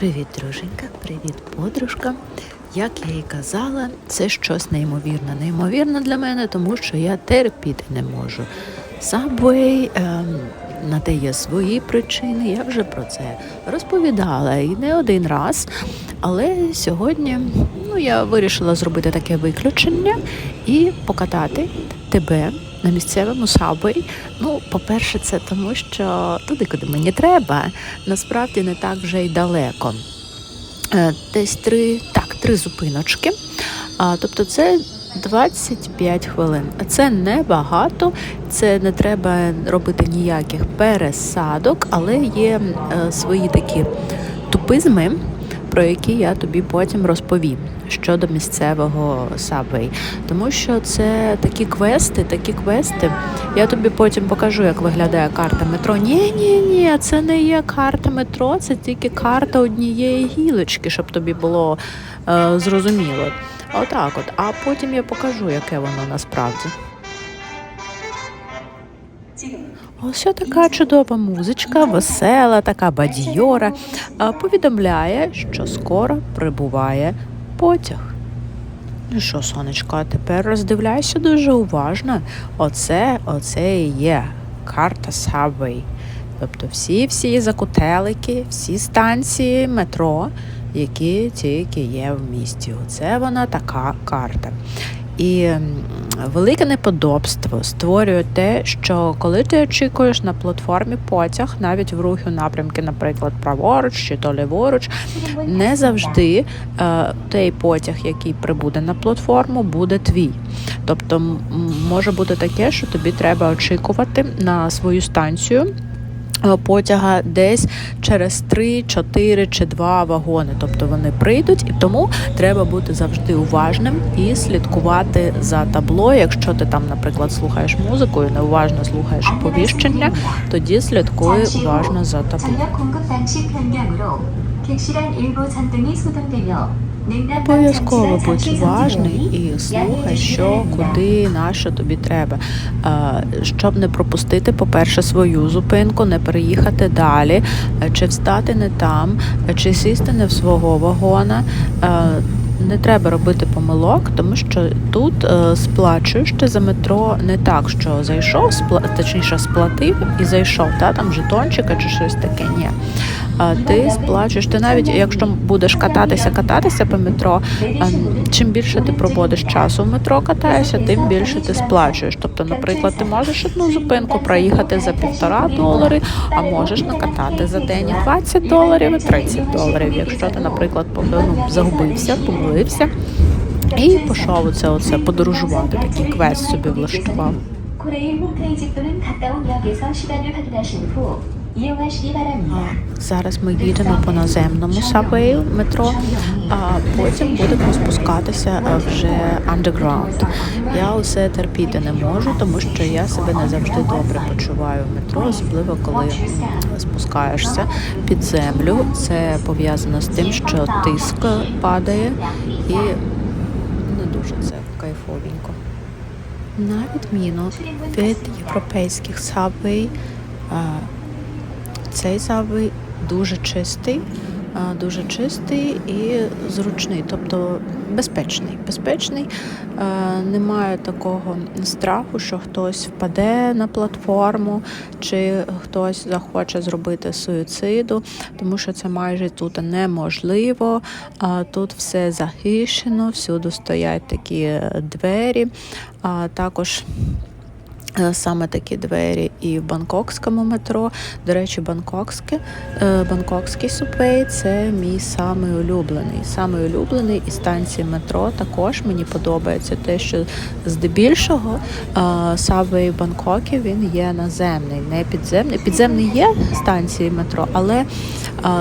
Привіт, друженька, привіт, подружка. Як я і казала, це щось неймовірне. Неймовірне для мене, тому що я терпіти не можу. Subway, ем, на те є свої причини. Я вже про це розповідала і не один раз. Але сьогодні ну, я вирішила зробити таке виключення і покатати тебе на місцевому Subway. Ну, по-перше, це тому, що туди, куди мені треба, насправді не так вже й далеко. Е, Десь три, так, три зупиночки. Тобто це 25 хвилин. Це небагато, це не треба робити ніяких пересадок, але є е, свої такі тупизми, про які я тобі потім розповім щодо місцевого Subway. Тому що це такі квести, такі квести. Я тобі потім покажу, як виглядає карта метро. Ні, ні, ні, це не є карта метро, це тільки карта однієї гілочки, щоб тобі було е, зрозуміло. Отак от. А потім я покажу, яке воно насправді. Ось така чудова музичка, весела, така бадьора, повідомляє, що скоро прибуває потяг. Ну що, сонечко, тепер роздивляйся дуже уважно. Оце, оце і є карта Subway. Тобто всі всі закутелики, всі станції метро, які тільки є в місті. Оце вона така карта. І велике неподобство створює те, що коли ти очікуєш на платформі потяг, навіть в руху напрямки, наприклад, праворуч чи то ліворуч, не завжди е, той потяг, який прибуде на платформу, буде твій. Тобто може бути таке, що тобі треба очікувати на свою станцію. Е, Потяга десь через 3, 4 чи 2 вагони, тобто вони прийдуть, і тому треба бути завжди уважним і слідкувати за табло. Якщо ти там, наприклад, слухаєш музику і неуважно слухаєш оповіщення, тоді слідкуй уважно за табло. Обов'язково будь уважний і слухай, що куди нащо тобі треба, е, щоб не пропустити, по-перше, свою зупинку, не переїхати далі, е, чи встати не там, е, чи сісти не в свого вагона. Не треба робити помилок, тому що тут сплачуєш ти за метро не так, що зайшов, точніше сплатив і зайшов, та там жетончика чи щось таке. Ні. Ти сплачуєш. Ти навіть якщо будеш кататися, кататися по метро, чим більше ти проводиш часу в метро катаєшся, тим більше ти сплачуєш. Тобто, наприклад, ти можеш одну зупинку проїхати за півтора долари, а можеш накатати за день 20 доларів і 30 доларів. Якщо ти, наприклад, ну, загубився, помилився і пішов оце, оце подорожувати, такий квест собі влаштував. Зараз ми їдемо по наземному сабвею метро, а потім будемо спускатися вже андеграунд. Я усе терпіти не можу, тому що я себе не завжди добре почуваю в метро, особливо коли спускаєшся під землю. Це пов'язано з тим, що тиск падає і не дуже це кайфовенько. На відміну від європейських сабвей цей забий дуже чистий, дуже чистий і зручний, тобто безпечний. Безпечний, немає такого страху, що хтось впаде на платформу, чи хтось захоче зробити суїциду, тому що це майже тут неможливо. Тут все захищено, всюди стоять такі двері, також. Е, Саме такі двері і в бангкокському метро. До речі, бангкокське, е, бангкокський супвей це мій самий улюблений. Самий улюблений і станції метро також мені подобається те, що здебільшого сабвей в Бангкокі він є наземний, не підземний. Підземний є станції метро, але е,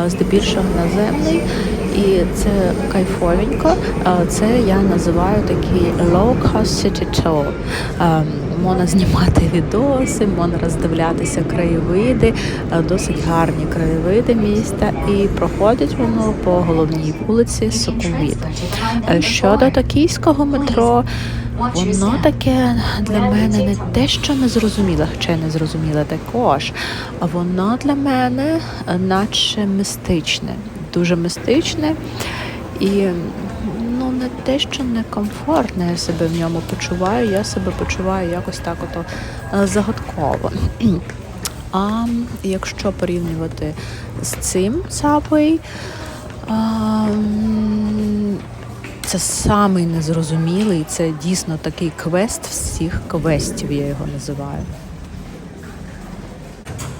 здебільшого наземний. І це кайфовенько. Це я називаю такий low-cost city tour. Можна знімати відоси, можна роздивлятися краєвиди, е, досить гарні краєвиди міста, і проходить воно по головній вулиці Сукумвіт. Е, Щодо токійського метро, воно таке для мене не те, що не зрозуміле, хоча не зрозуміле також. А воно для мене е, наче містичне. дуже містичне і не те, що некомфортно я себе в ньому почуваю. Я себе почуваю якось так ото е, загадково. А якщо порівнювати з цим Subway, це самий незрозумілий, це дійсно такий квест всіх квестів, я його називаю.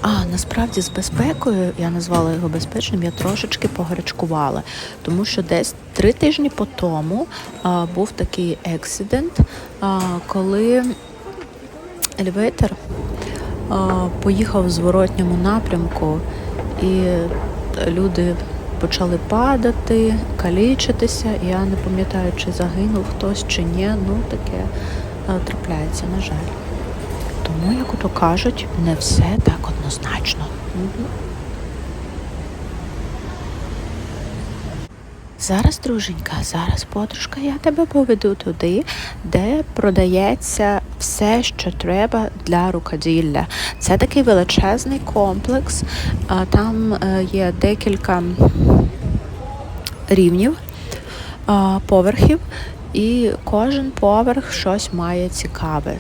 А насправді з безпекою я назвала його безпечним, я трошечки погарячкувала, тому що десь три тижні по тому а, був такий ексидент, а, коли елевейтор а, поїхав в зворотньому напрямку, і люди почали падати, калічитися. Я не пам'ятаю, чи загинув хтось, чи ні. Ну таке а, трапляється, на жаль. Тому, як ото кажуть, не все так однозначно. Зараз, друженька, зараз, подружка, я тебе поведу туди, де продається все, що треба для рукоділля. Це такий величезний комплекс. Там е, є декілька рівнів, поверхів, і кожен поверх щось має цікаве.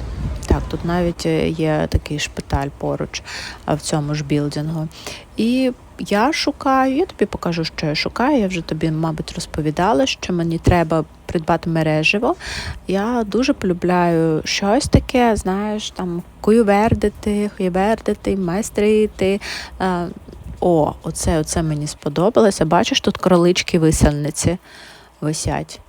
Так, тут навіть е, є такий шпиталь поруч в цьому ж білдингу. І я шукаю, я тобі покажу, що я шукаю. Я вже тобі, мабуть, розповідала, що мені треба придбати мереживо. Я дуже полюбляю щось таке, знаєш, там куювердити, хуєвердити, майстрити. Е, О, оце, оце мені сподобалося. Бачиш, тут кролички висельниці висять.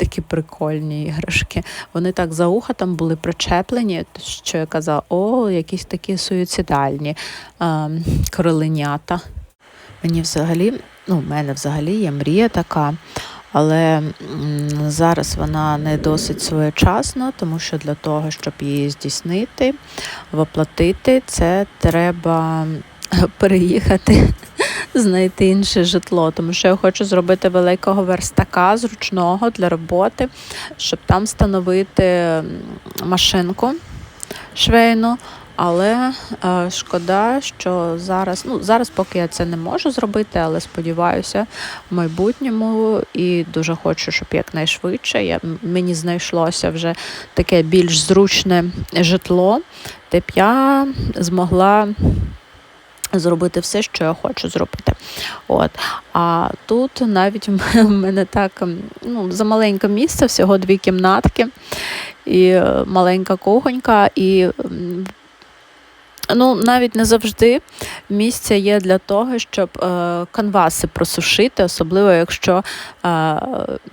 Такі прикольні іграшки. Вони так за уха там були причеплені, що я казала, о, якісь такі суїцидальні кроленята. Мені взагалі, ну, в мене взагалі є мрія така, але зараз вона не досить своєчасна, тому що для того, щоб її здійснити, воплотити, це треба переїхати, знайти інше житло. Тому що я хочу зробити великого верстака зручного для роботи, щоб там встановити машинку швейну. Але е, шкода, що зараз, ну зараз поки я це не можу зробити, але сподіваюся в майбутньому і дуже хочу, щоб якнайшвидше я, мені знайшлося вже таке більш зручне житло, де б я змогла зробити все, що я хочу зробити. От. А тут навіть в мене так ну, за маленьке місце, всього дві кімнатки і е, маленька кухонька, і ну, навіть не завжди місце є для того, щоб е, канваси просушити, особливо якщо е,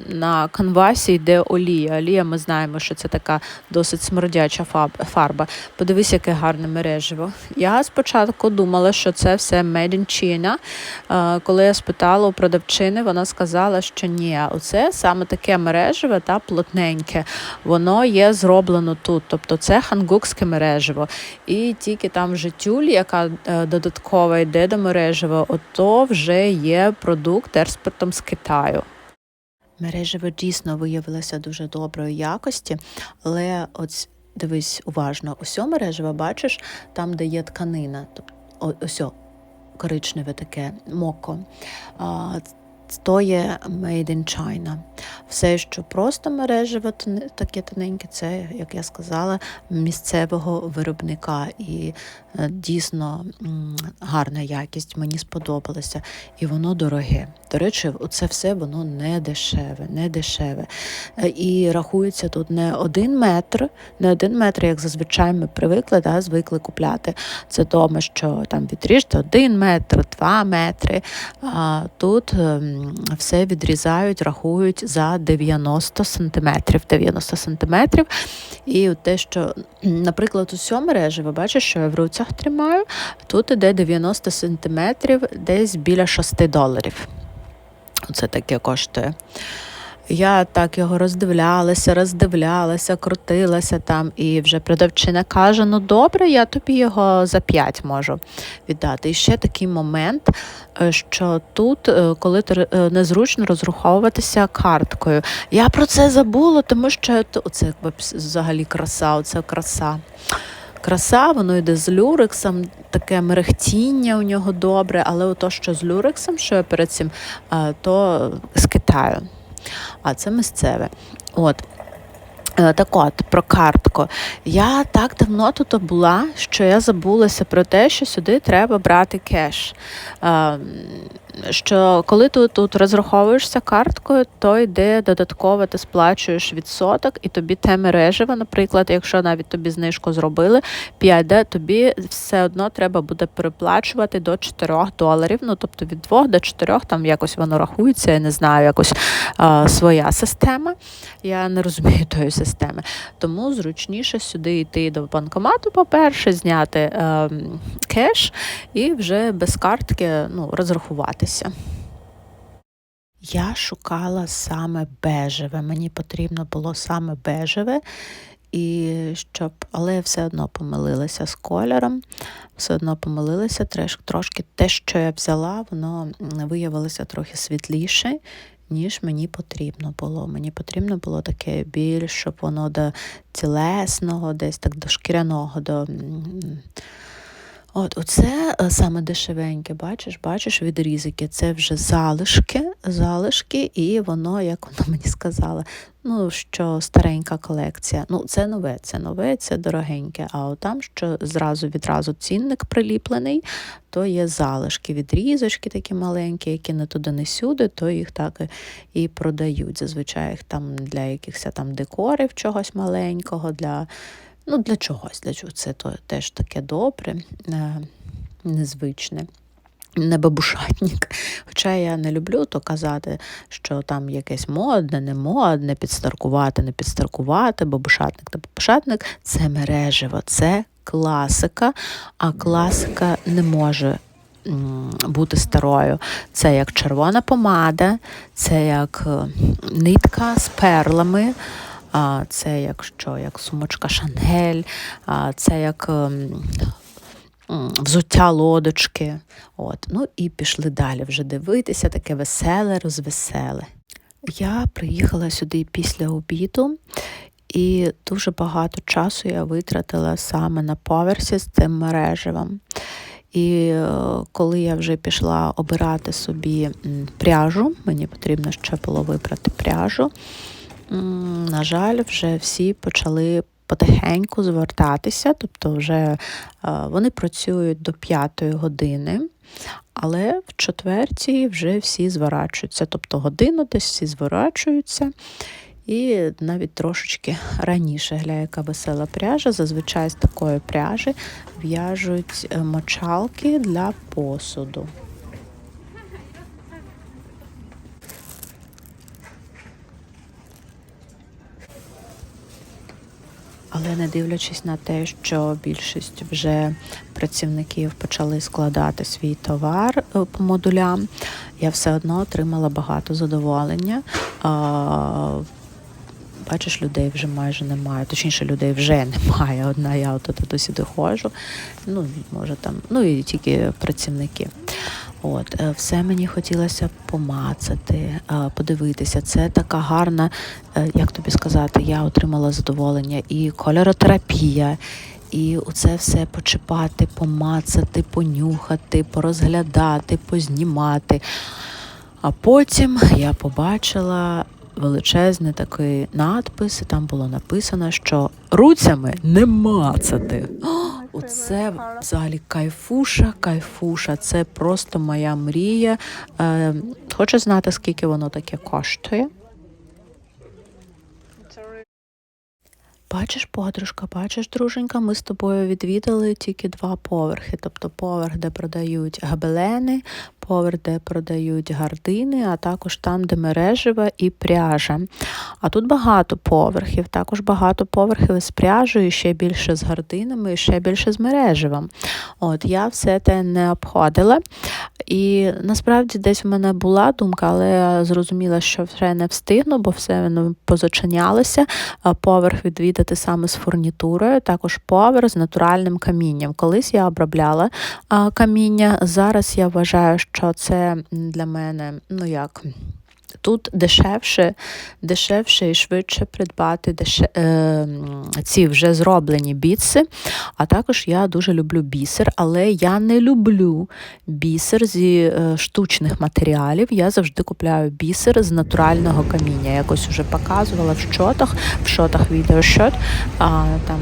на канвасі йде олія. Олія, ми знаємо, що це така досить смердяча фарба. Подивись, яке гарне мереживо. Я спочатку думала, що це все made in China. Е, коли я спитала у продавчини, вона сказала, що ні, оце саме таке мережеве та плотненьке. Воно є зроблено тут. Тобто це хангукське мереживо. І тільки там вже тюль, яка е, додаткова йде до мережева, ото вже є продукт експортом з Китаю. Мережево дійсно виявилося дуже доброї якості, але от дивись уважно, усьо мережево, бачиш, там, де є тканина, тобто ось коричневе таке моко. То є Made in China. Все, що просто мережево таке тоненьке, це, як я сказала, місцевого виробника. І е, дійсно гарна якість, мені сподобалося. І воно дороге. До речі, це все воно не дешеве, не дешеве. Е, І рахується тут не один метр, не один метр, як зазвичай ми привикли, да, звикли купляти. Це дома, що там відріжте один метр, два метри. А тут ем, все відрізають, рахують за 90 сантиметрів. 90 сантиметрів. І от те, що, наприклад, у цьому мережі, ви бачите, що я в руцях тримаю, тут іде 90 сантиметрів, десь біля 6 доларів. Оце таке коштує. Я так його роздивлялася, роздивлялася, крутилася там, і вже продавчина каже: ну добре, я тобі його за 5 можу віддати. І ще такий момент, е, що тут, е, коли е, незручно розраховуватися карткою. Я про це забула, тому що т- оце взагалі краса, оце краса. краса, воно йде з люрексом, таке мерехтіння у нього добре, але ото, що з люрексом, що я перед цим, то з Китаю. А це місцеве. От. Е, Так от, про картку. Я так давно тут була, що я забулася про те, що сюди треба брати кеш. Що коли ти тут розраховуєшся карткою, то йде додатково, ти сплачуєш відсоток, і тобі те мережево, наприклад, якщо навіть тобі знижку зробили 5D, тобі все одно треба буде переплачувати до 4 доларів. Ну тобто від 2 до 4, там якось воно рахується, я не знаю, якось е, своя система. Я не розумію тої системи. Тому зручніше сюди йти до банкомату, по-перше, зняти е, кеш і вже без картки ну, розрахуватися. Я шукала саме бежеве. Мені потрібно було саме бежеве, і щоб, але я все одно помилилася з кольором, все одно помилилася трошки. Те, що я взяла, воно виявилося трохи світліше, ніж мені потрібно було. Мені потрібно було таке більш, щоб воно до тілесного, десь так до шкіряного, до. От, оце е, саме дешевеньке, бачиш, бачиш відрізики. Це вже залишки, залишки, і воно, як воно мені сказала, ну що старенька колекція. Ну, це нове, це нове, це дорогеньке. А от там, що зразу відразу цінник приліплений, то є залишки, відрізочки такі маленькі, які не туди, не сюди, то їх так і продають. Зазвичай їх там для якихось там декорів чогось маленького, для Ну, для чогось, для чого це то теж таке добре, е, незвичне. Не бабушатник. Хоча я не люблю то казати, що там якесь модне, не модне, підстаркувати, не підстаркувати, бабушатник та бабушатник це мережево, це класика, а класика не може бути старою. Це як червона помада, це як е, нитка з перлами. А, це як що, як сумочка Шанель, а, це як ем, взуття лодочки. От. Ну і пішли далі вже дивитися, таке веселе, розвеселе. Я приїхала сюди після обіду, і дуже багато часу я витратила саме на поверсі з цим мережевом. І е, коли я вже пішла обирати собі пряжу, мені потрібно ще було вибрати пряжу. На жаль, вже всі почали потихеньку звертатися, тобто вже е, вони працюють до п'ятої години, але в четвертій вже всі зворачуються. Тобто годину десь всі зворачуються. І навіть трошечки раніше гля, яка весела пряжа. Зазвичай з такої пряжі в'яжуть е, мочалки для посуду. Але не дивлячись на те, що більшість вже працівників почали складати свій товар е, по модулям, я все одно отримала багато задоволення. Бачиш, людей вже майже немає. Точніше, людей вже немає. Одна я от туди сюди ходжу. Ну, може там, ну і тільки працівники. От, е, все мені хотілося помацати, е, подивитися. Це така гарна, е, як тобі сказати, я отримала задоволення і кольоротерапія, і оце все почіпати, помацати, понюхати, порозглядати, познімати. А потім я побачила величезний такий надпис, і там було написано, що руцями не мацати. Оце взагалі кайфуша, кайфуша. Це просто моя мрія. Е, хочу знати, скільки воно таке коштує. Бачиш, подружка, бачиш, друженька, ми з тобою відвідали тільки два поверхи. Тобто поверх, де продають габелени, поверх, де продають гардини, а також там, де мережева і пряжа. А тут багато поверхів, також багато поверхів з пряжею, ще більше з гардинами, і ще більше з мережевим. От я все те не обходила. І насправді десь в мене була думка, але я зрозуміла, що вже не встигну, бо все воно позачинялося. А Поверх відвідати саме з фурнітурою, також поверх з натуральним камінням. Колись я обробляла каміння. Зараз я вважаю, що це для мене, ну як. Тут дешевше, дешевше і швидше придбати деше... е, ці вже зроблені біци. А також я дуже люблю бісер, але я не люблю бісер зі е, штучних матеріалів. Я завжди купляю бісер з натурального каміння. Якось вже показувала в щотах, в шотах відеощот. А, там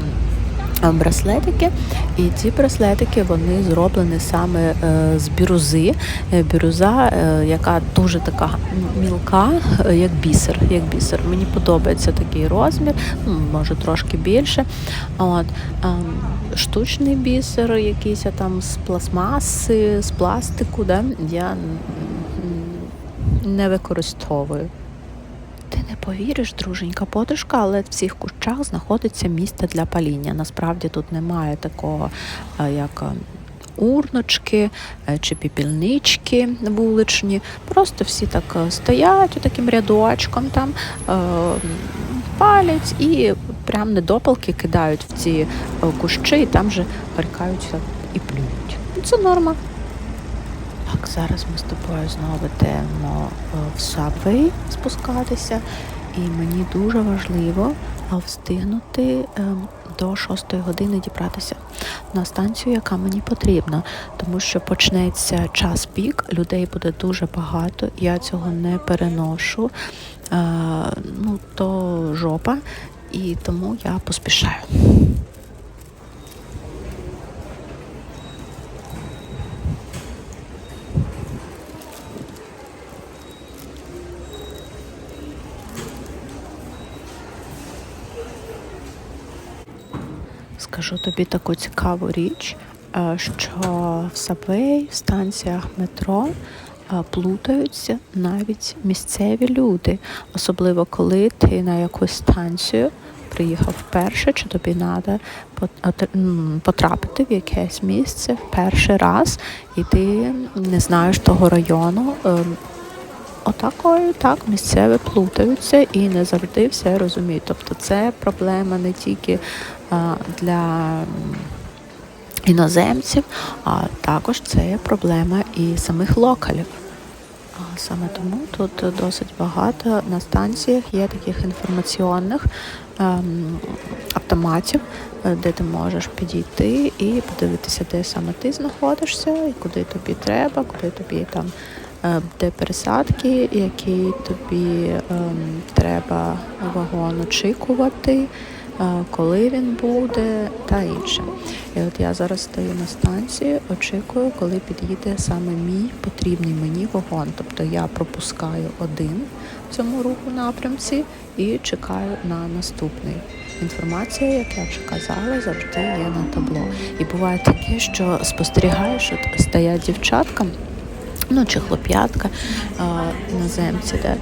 Браслетики, і ці браслетики вони зроблені саме е, з бірюзи. Е, Бірюза, е, яка дуже така мілка, е, як бісер. Як бісер. Мені подобається такий розмір, ну, може трошки більше. От, штучний бісер, якийсь там з пластмаси, з пластику, да, я не використовую. Ти не повіриш, друженька подружка, але в цих кущах знаходиться місце для паління. Насправді тут немає такого, е, як е, урночки е, чи піпільнички вуличні. Просто всі так стоять таким рядочком там, палять і прям недопалки кидають в ці кущі, і там же перекаються і плюють. Це норма. Так, зараз ми з тобою знову йдемо е, в Subway спускатися, і мені дуже важливо встигнути е, до 6 години дібратися на станцію, яка мені потрібна, тому що почнеться час пік, людей буде дуже багато, я цього не переношу. Е, Ну, то жопа, і тому я поспішаю. Скажу тобі таку цікаву річ, е, що в Сабвей, в станціях метро е, плутаються навіть місцеві люди, особливо коли ти на якусь станцію приїхав вперше, чи тобі треба потрапити в якесь місце в перший раз, і ти не знаєш того району. Отакою так місцеві плутаються і не завжди все розуміють. Тобто це проблема не тільки для іноземців, а також це проблема і самих локалів. А Саме тому тут досить багато на станціях є таких інформаційних ем, автоматів, е, де ти можеш підійти і подивитися, де саме ти знаходишся, і куди тобі треба, куди тобі там де пересадки, які тобі ем, треба вагон очікувати, е, коли він буде та інше. І от я зараз стою на станції, очікую, коли під'їде саме мій потрібний мені вагон. Тобто я пропускаю один в цьому руху напрямці і чекаю на наступний. Інформація, як я вже казала, завжди є на табло. І буває таке, що спостерігаєш, от стоять дівчатка. Ну, чи хлоп'ятка іноземці, де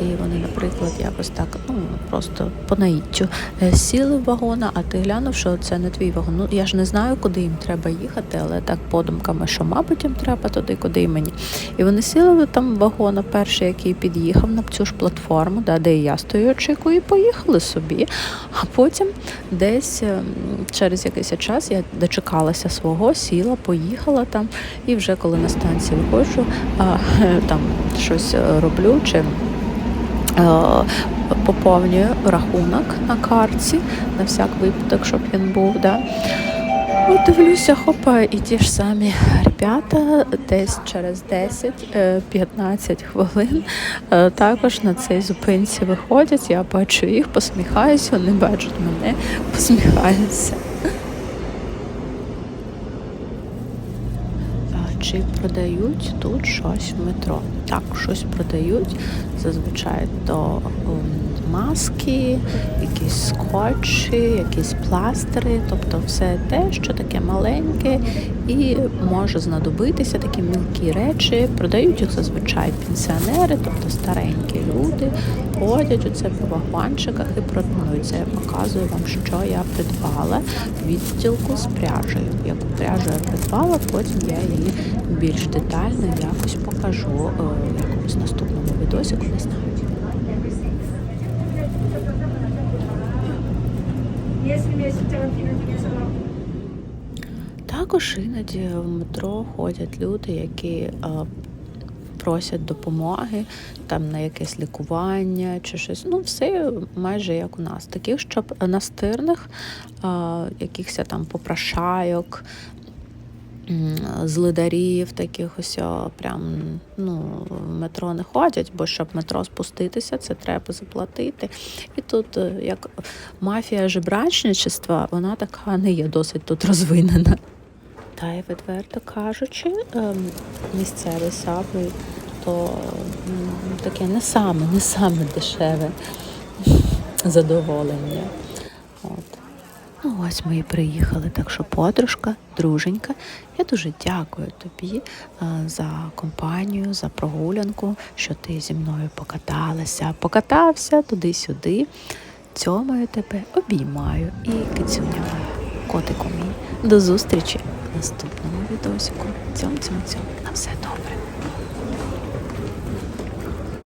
і вони, наприклад, якось так, ну просто по наїттю е, сіли в вагона, а ти глянув, що це не твій вагон. Ну я ж не знаю, куди їм треба їхати, але так подумками, що мабуть їм треба туди, куди і мені. І вони сіли там в вагона, перший, який під'їхав на цю ж платформу, да, де я стою, очікую, і поїхали собі. А потім десь ем, через якийсь час я дочекалася свого, сіла, поїхала там, і вже коли на станції виходжу, там щось е, роблю чи е, поповнюю рахунок на картці на всяк випадок, щоб він був. Да. От дивлюся, хопа, і ті ж самі ребята десь через 10-15 хвилин е, також на цій зупинці виходять. Я бачу їх, посміхаюся, вони бачать мене, посміхаються. А Чи продають тут щось в метро? Так, щось продають. Зазвичай то ем, маски, якісь скотчі, якісь пластири, тобто все те, що таке маленьке і може знадобитися такі мілкі речі. Продають їх зазвичай пенсіонери, тобто старенькі люди, ходять оце по вагончиках і пропонують. Це я показую вам, що я придбала відділку з пряжею. Яку пряжу я придбала, потім я її більш детально якось покажу е, в якомусь наступному відосику, не знаю. Також іноді в метро ходять люди, які е, просять допомоги там на якесь лікування чи щось. Ну, все майже як у нас. Таких, щоб настирних, а, якихось там попрошайок, злидарів, таких ось прям ну, в метро не ходять, бо щоб метро спуститися, це треба заплатити. І тут е, як мафія жебрачничества, вона така не є досить тут розвинена. Та й відверто кажучи, ем, місцевий сабвей то таке не саме, не саме дешеве задоволення. От. Ну, ось ми і приїхали. Так що, подружка, друженька, я дуже дякую тобі е, за компанію, за прогулянку, що ти зі мною покаталася, покатався туди-сюди. Цьомаю тебе, обіймаю і кицюня котику мій. До зустрічі в наступному відосику. Цьом, цьом, цьом. На все добре.